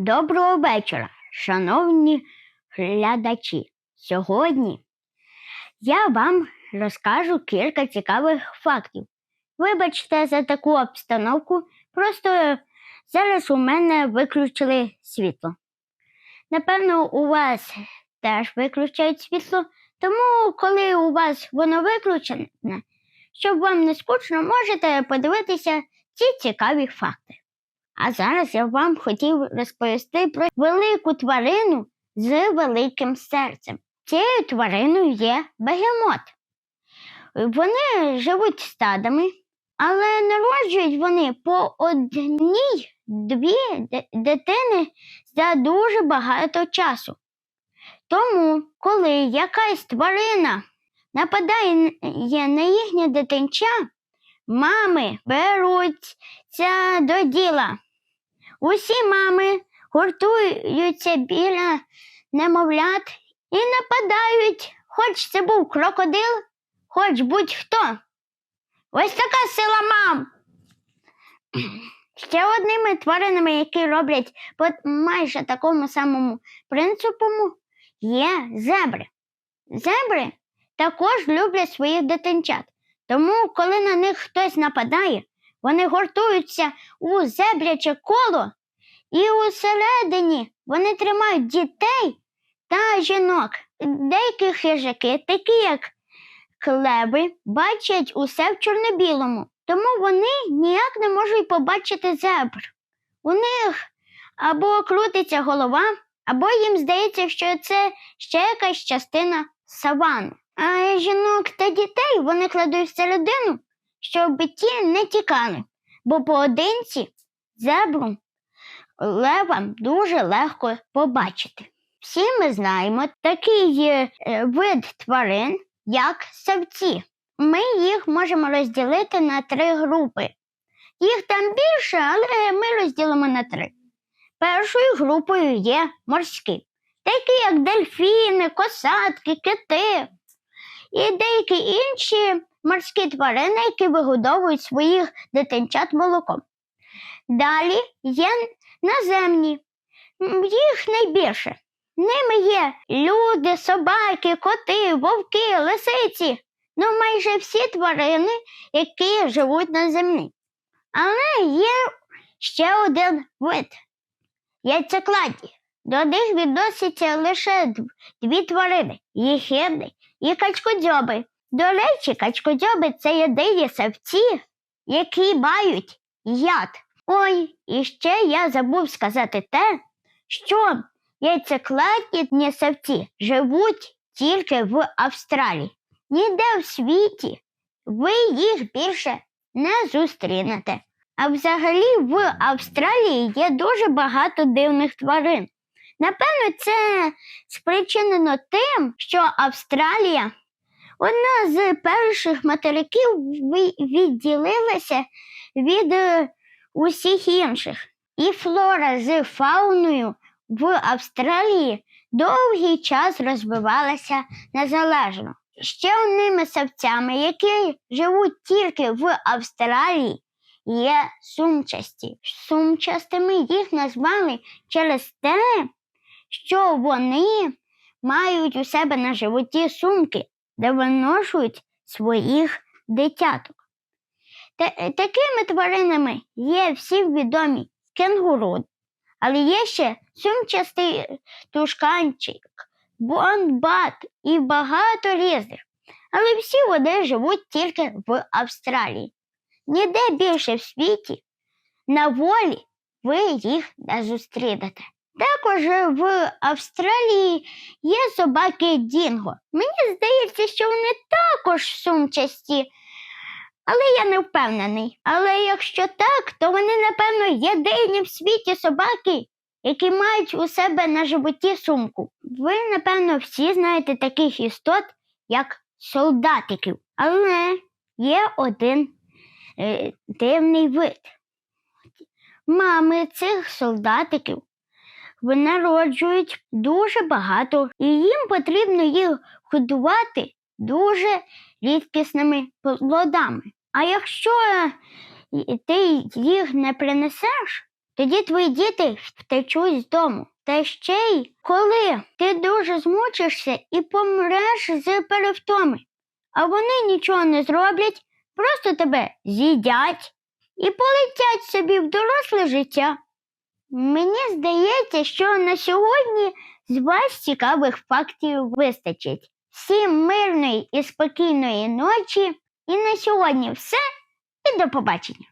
Доброго вечора, шановні глядачі. Сьогодні я вам розкажу кілька цікавих фактів. Вибачте за таку обстановку, просто зараз у мене виключили світло. Напевно, у вас теж виключають світло, тому коли у вас воно виключене, щоб вам не скучно, можете подивитися ці цікаві факти. А зараз я вам хотів розповісти про велику тварину з великим серцем. Цією твариною є бегемот. Вони живуть стадами, але народжують вони по одній дві дитини за дуже багато часу. Тому, коли якась тварина нападає на їхнє дитинча, мами беруться до діла. Усі мами гуртуються біля немовлят і нападають, хоч це був крокодил, хоч будь-хто. Ось така сила мам. Ще одними тваринами, які роблять по майже такому самому принципу, є зебри. Зебри також люблять своїх дитинчат. Тому, коли на них хтось нападає, вони гуртуються у зебряче коло, і усередині вони тримають дітей та жінок. Деякі хижаки, такі як клеби, бачать усе в чорно-білому, тому вони ніяк не можуть побачити зебр. У них або крутиться голова, або їм здається, що це ще якась частина савану. А жінок та дітей вони кладуть всередину, щоб ті не тікали, бо поодинці зебру левам дуже легко побачити. Всі ми знаємо такий е, вид тварин, як савці. Ми їх можемо розділити на три групи. Їх там більше, але ми розділимо на три. Першою групою є морські, такі як дельфіни, косатки, кити і деякі інші морські тварини, які вигодовують своїх дитинчат молоком. Далі є наземні, їх найбільше. Ними є люди, собаки, коти, вовки, лисиці, ну майже всі тварини, які живуть на землі. Але є ще один вид яйцекладі. До них відносяться лише дві тварини їхидни і качкодзьоби. До речі, качкодзьоби це єдині савці, які мають яд. Ой, і ще я забув сказати те, що яйцекладні савці живуть тільки в Австралії. Ніде в світі ви їх більше не зустрінете. А взагалі в Австралії є дуже багато дивних тварин. Напевно, це спричинено тим, що Австралія одна з перших материків відділилася від е, усіх інших. І флора з фауною в Австралії довгий час розвивалася незалежно. Ще одними савцями, які живуть тільки в Австралії, є сумчасті. Сумчастими їх назвали через те, що вони мають у себе на животі сумки, де виношують своїх дитяток. Та- такими тваринами є всім відомі кенгуру, але є ще сумчастий тушканчик, бонбат і багато різних. Але всі вони живуть тільки в Австралії. Ніде більше в світі на волі ви їх не зустрінете. Також в Австралії є собаки Дінго. Мені здається, що вони також сумчасті, але я не впевнений. Але якщо так, то вони, напевно, єдині в світі собаки, які мають у себе на животі сумку. Ви, напевно, всі знаєте таких істот, як солдатиків. Але є один е, дивний вид. Мами цих солдатиків народжують дуже багато, і їм потрібно їх годувати дуже рідкісними плодами. А якщо е, ти їх не принесеш, тоді твої діти втечуть з дому. Та ще й коли ти дуже змучишся і помреш з перевтоми, а вони нічого не зроблять, просто тебе з'їдять і полетять собі в доросле життя. Мені здається, що на сьогодні з вас цікавих фактів вистачить. Всім мирної і спокійної ночі. І на сьогодні все. І до побачення.